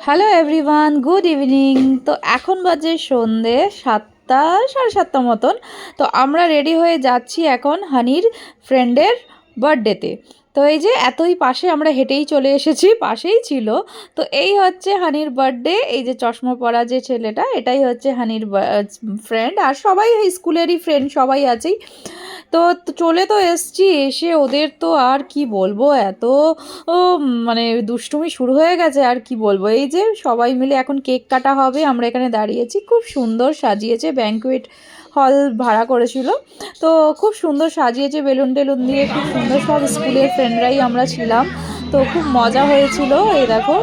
Hello everyone good evening তো এখন বাজে সন্ধে সাতটা, সাড়ে সাতটা মতন। তো আমরা রেডি হয়ে যাচ্ছি এখন হানির ফ্রেন্ডের বার্থডেতে তো এই যে এতই পাশে আমরা হেঁটেই চলে এসেছি, পাশেই ছিল। তো এই হচ্ছে হানির বার্থডে এই যে চশমা পরা যে ছেলেটা, এটাই হচ্ছে হানির ফ্রেন্ড আর সবাই স্কুলেরই ফ্রেন্ড সবাই আছেই। তো চলে তো এসছি, এসে ওদের তো আর কি বলব, এত মানে দুষ্টুমি শুরু হয়ে গেছে, আর কি বলব। এই যে সবাই মিলে এখন কেক কাটা হবে, আমরা এখানে দাঁড়িয়েছি, খুব সুন্দর সাজিয়েছে ব্যাঙ্কুয়েট হল ভাড়া করেছিল। তো খুব সুন্দর সাজিয়েছে বেলুন টেলুন দিয়ে, খুব সুন্দর সব স্কুলের ফ্রেন্ডরাই আমরা ছিলাম। তো খুব মজা হয়েছিল, এই দেখো।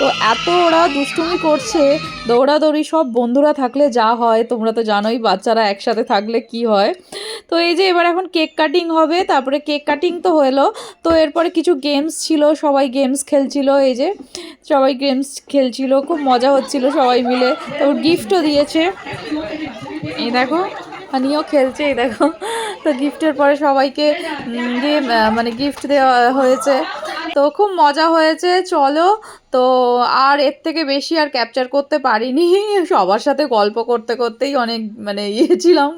তো এত ওরা দুষ্টুমি করছে, দৌড়াদৌড়ি সব বন্ধুরা থাকলে যা হয়, তোমরা তো জানোই বাচ্চারা একসাথে থাকলে কি হয়। তো এই যে এবার এখন কেক কাটিং হবে, তারপরে কেক কাটিং তো হলো। তো এরপরে কিছু গেমস ছিল, সবাই গেমস খেলছিল, এই যে সবাই গেমস খেলছিল, খুব মজা হচ্ছিল সবাই মিলে। তারপর গিফটও দিয়েছে। এই দেখো হানিও খেলছে এই দেখো। তো গিফটের পরে সবাইকে মানে গিফট দেওয়া হয়েছে তো খুব মজা হয়েছে, চলো। তো আর এর থেকে বেশি আর ক্যাপচার করতে পারিনি। সবার সাথে গল্প করতে করতেই অনেক মানে ইয়ে ছিলাম,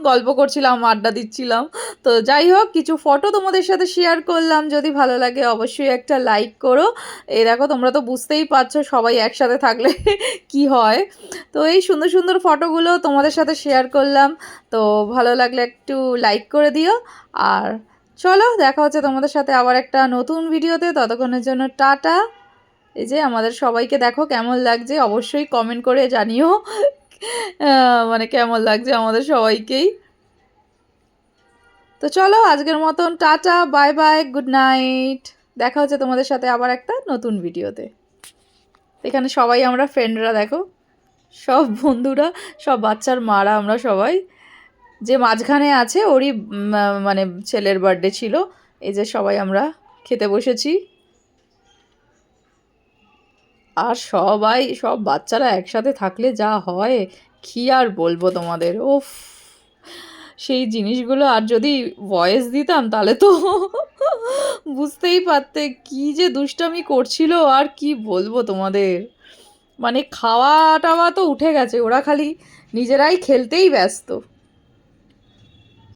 গল্প করছিলাম, আড্ডা দিচ্ছিলাম। তো যাই হোক, কিছু ফটো তোমাদের সাথে শেয়ার করলাম। যদি ভালো লাগে অবশ্যই একটা লাইক করো। এই দেখো, তোমরা তো বুঝতেই পারছ, সবাই একসাথে থাকলে কি হয়। তো এই সুন্দর সুন্দর ফটোগুলো তোমাদের সাথে শেয়ার করলাম। তো ভালো লাগলে একটু লাইক করে দিও। আর চলো, দেখা হচ্ছে তোমাদের সাথে আবার একটা নতুন ভিডিওতে। ততক্ষণের জন্য টাটা। এই যে আমাদের সবাইকে দেখো কেমন লাগছে, অবশ্যই কমেন্ট করে জানিও। মানে কেমন লাগছে আমাদের সবাইকেই। তো চলো, আজকের মতন tata bye bye good night দেখা হচ্ছে তোমাদের সাথে আবার একটা নতুন ভিডিওতে। এখানে সবাই আমরা ফ্রেন্ডরা দেখো। সব বন্ধুরা, সব বাচ্চার মারা আমরা সবাই। যে মাঝখানে আছে, ওরই মানে ছেলের বার্থডে ছিল, এই যে সবাই আমরা খেতে বসেছি। আর সবাই, সব বাচ্চারা একসাথে থাকলে যা হয়, কি আর বলব তোমাদের ওফ সেই জিনিসগুলো আর যদি ভয়েস দিতাম, তাহলে তো বুঝতেই পারতে কি যে দুষ্টামি করছিল, আর কি বলব তোমাদের। মানে খাওয়া টাওয়া তো উঠে গেছে, ওরা খালি নিজেরাই খেলতেই ব্যস্ত।